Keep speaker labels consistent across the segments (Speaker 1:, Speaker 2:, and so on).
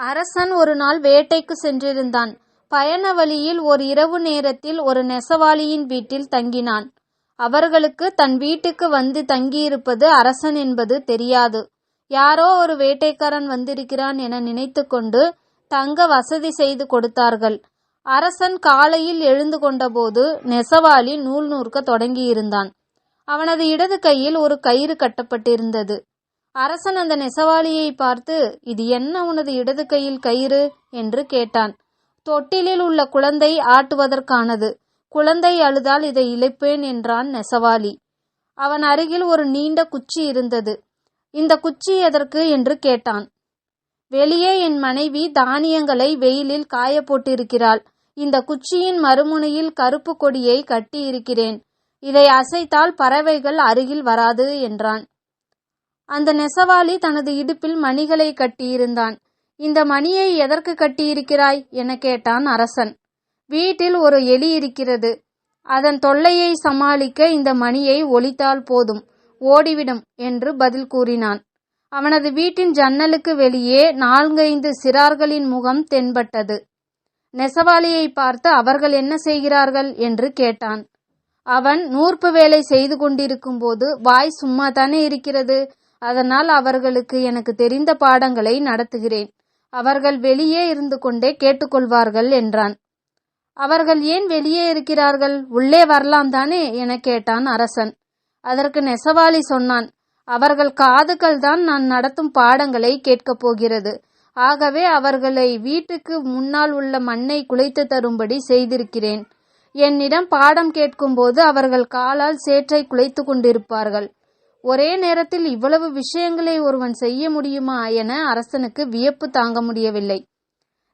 Speaker 1: அரசன் ஒரு நாள் வேட்டைக்கு சென்றிருந்தான். பயண வழியில் ஒரு இரவு நேரத்தில் ஒரு நெசவாளியின் வீட்டில் தங்கினான். அவர்களுக்கு தன் வீட்டுக்கு வந்து தங்கியிருப்பது அரசன் என்பது தெரியாது. யாரோ ஒரு வேட்டைக்காரன் வந்திருக்கிறான் என நினைத்து கொண்டு தங்க வசதி செய்து கொடுத்தார்கள். அரசன் காலையில் எழுந்து கொண்டபோது நெசவாளி நூல் நூற்க தொடங்கியிருந்தான். அவனது இடது கையில் ஒரு கயிறு கட்டப்பட்டிருந்தது. அரசன் அந்த நெசவாளியை பார்த்து இது என்ன உனது இடது கையில் கயிறு என்று கேட்டான். தொட்டிலில் உள்ள குழந்தை ஆட்டுவதற்கானது. குழந்தை அழுதால் இதை இழைப்பேன் என்றான் நெசவாளி. அவன் அருகில் ஒரு நீண்ட குச்சி இருந்தது. இந்த குச்சி எதற்கு என்று கேட்டான். வெளியே என் மனைவி தானியங்களை வெயிலில் காய போட்டிருக்கிறாள் இந்த குச்சியின் மறுமுனையில் கருப்பு கொடியை கட்டியிருக்கிறேன். இதை அசைத்தால் பறவைகள் அருகில் வராது என்றான். அந்த நெசவாளி தனது இடுப்பில் மணிகளை கட்டியிருந்தான். இந்த மணியை எதற்கு கட்டியிருக்கிறாய்? என கேட்டான் அரசன். வீட்டில் ஒரு எலி இருக்கிறது. அதன் தொல்லையை சமாளிக்க இந்த மணியை ஒலித்தால் போதும். ஓடிவிடும் என்று பதில் கூறினான். அவனது வீட்டின் ஜன்னலுக்கு வெளியே நான்கைந்து சிறார்களின் முகம் தென்பட்டது. நெசவாளியை பார்த்து அவர்கள் என்ன செய்கிறார்கள்? என்று கேட்டான். அவன் நூற்பு வேலை செய்து கொண்டிருக்கும் போது வாய் சும்மா தானே இருக்கிறது? அதனால் அவர்களுக்கு எனக்கு தெரிந்த பாடங்களை நடத்துகிறேன். அவர்கள் வெளியே இருந்து கொண்டே கேட்டுக்கொள்வார்கள் என்றான். அவர்கள் ஏன் வெளியே இருக்கிறார்கள்? உள்ளே வரலாம் தானே? என கேட்டான் அரசன். அதற்கு நெசவாளி சொன்னான் அவர்கள் காதுகள் தான் நான் நடத்தும் பாடங்களை கேட்கப் போகிறது. ஆகவே அவர்களை வீட்டுக்கு முன்னால் உள்ள மண்ணை குலைத்து தரும்படி செய்திருக்கிறேன். என்னிடம் பாடம் கேட்கும்போது அவர்கள் காலால் சேற்றை குலைத்து கொண்டிருப்பார்கள். ஒரே நேரத்தில் இவ்வளவு விஷயங்களை ஒருவன் செய்ய முடியுமா என அரசனுக்கு வியப்பு தாங்க முடியவில்லை.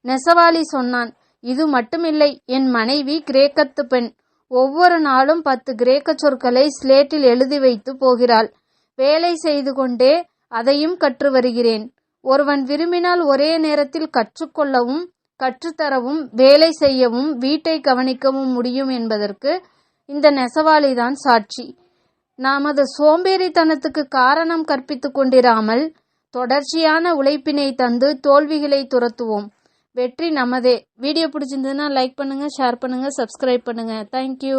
Speaker 1: நெசவாளி சொன்னான் இது மட்டுமில்லை என் மனைவி கிரேக்கத்து பெண். ஒவ்வொரு நாளும் பத்து கிரேக்க சொற்களை ஸ்லேட்டில் எழுதி வைத்து போகிறாள். வேலை செய்து கொண்டே அதையும் கற்று வருகிறேன். ஒருவன் விரும்பினால் ஒரே நேரத்தில் கற்றுக்கொள்ளவும் கற்றுத்தரவும் வேலை செய்யவும் வீட்டை கவனிக்கவும் முடியும் என்பதற்கு இந்த நெசவாளிதான் சாட்சி. நமது சோம்பேறித்தனத்துக்கு காரணம் கற்பித்து கொண்டிராமல் தொடர்ச்சியான உழைப்பினை தந்து தோல்விகளை துரத்துவோம். வெற்றி நமதே. வீடியோ பிடிச்சிருந்ததுன்னா லைக் பண்ணுங்கள் ஷேர் பண்ணுங்கள் சப்ஸ்கிரைப் பண்ணுங்கள் தேங்க்யூ